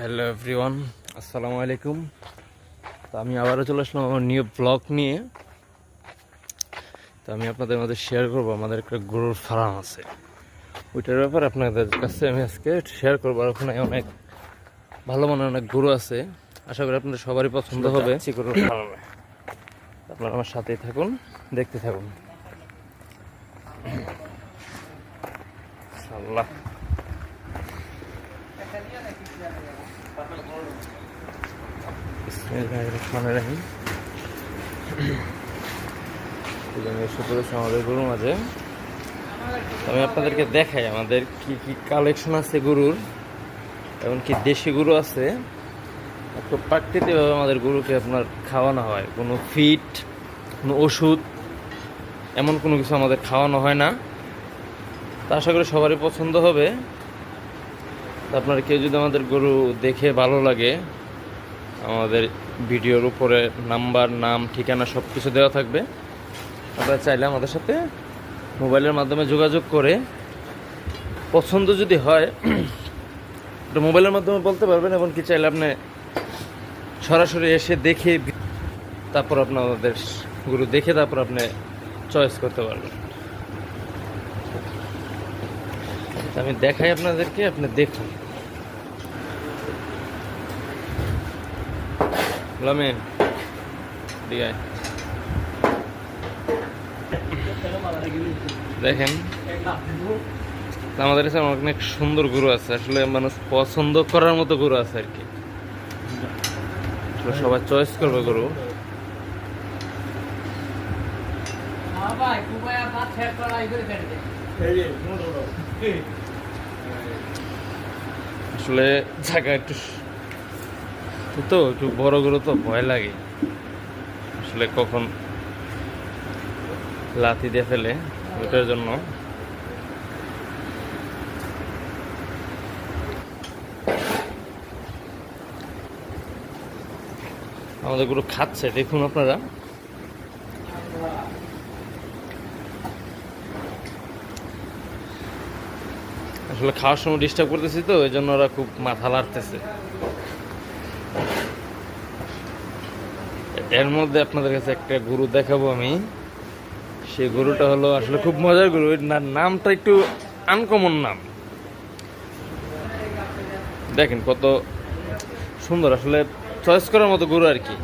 Hello everyone আসসালামু আলাইকুম তো আমি আবারও চলে আসলাম আমার নিউ ব্লগ নিয়ে। তো আমি আপনাদের মধ্যে শেয়ার করব। আমাদের একটা গরুর ফার্ম আছে। ওইটার ব্যাপারে আপনাদের কাছে আমি আজকে শেয়ার করব। আর ওখানে অনেক ভালো মানের অনেক গরু আছে। আশা করি আপনাদের সবারই পছন্দ হবে। গরুর ফার্মে আপনারা আমার সাথেই থাকুন দেখতে থাকুন। আল্লাহ আমাদের গরুর মাঝে আমি আপনাদেরকে দেখাই আমাদের কি কি কালেকশন আছে গরুর এমনকি দেশি গরু আছে। একটু প্রাকৃতিকভাবে আমাদের গরুকে আপনার খাওয়ানো হয়। কোনো ফিট কোনো ওষুধ, এমন কোনো কিছু আমাদের খাওয়ানো হয় না। তা আশা করি সবারই পছন্দ হবে। তা আপনার কেউ যদি আমাদের গরু দেখে ভালো লাগে, আমাদের ভিডিওর উপরে নাম্বার, নাম, ঠিকানা সব কিছু দেওয়া থাকবে। আপনারা চাইলে আমাদের সাথে মোবাইলের মাধ্যমে যোগাযোগ করে পছন্দ যদি হয় মোবাইলের মাধ্যমে বলতে পারবেন, এবং কি চাইলে আপনি সরাসরি এসে দেখে, তারপর আপনাদের গরু দেখে তারপর আপনি চয়েস করতে পারবেন তো আমি দেখাই আপনাদেরকে আপনি দেখুন। লামেন দেখেন আমাদের কাছে অনেক সুন্দর গরু আছে। আসলে মানুষ পছন্দ করার মতো গরু আছে আর কি। আসলে সবাই চয়েস করবে গরু। আসলে জায়গা একটু তো একটু বড় গরু তো ভয় লাগে। আসলে কখন লাথি দিয়ে ফেলে ওটার জন্য। আমাদের গরু খাচ্ছে, দেখুন আপনারা। আসলে খাওয়ার সময় ডিস্টার্ব করতেছি তো, ওই জন্য ওরা খুব মাথা লাড়তেছে এর মধ্যে আপনাদের কাছে একটা গরু দেখাবো আমি। সেই গরুটা হলো আসলে খুব মজার গরু নামটা একটু আনকমন নাম। দেখেন কত সুন্দর, আসলে চয়েস করার মতো গরু আর কি।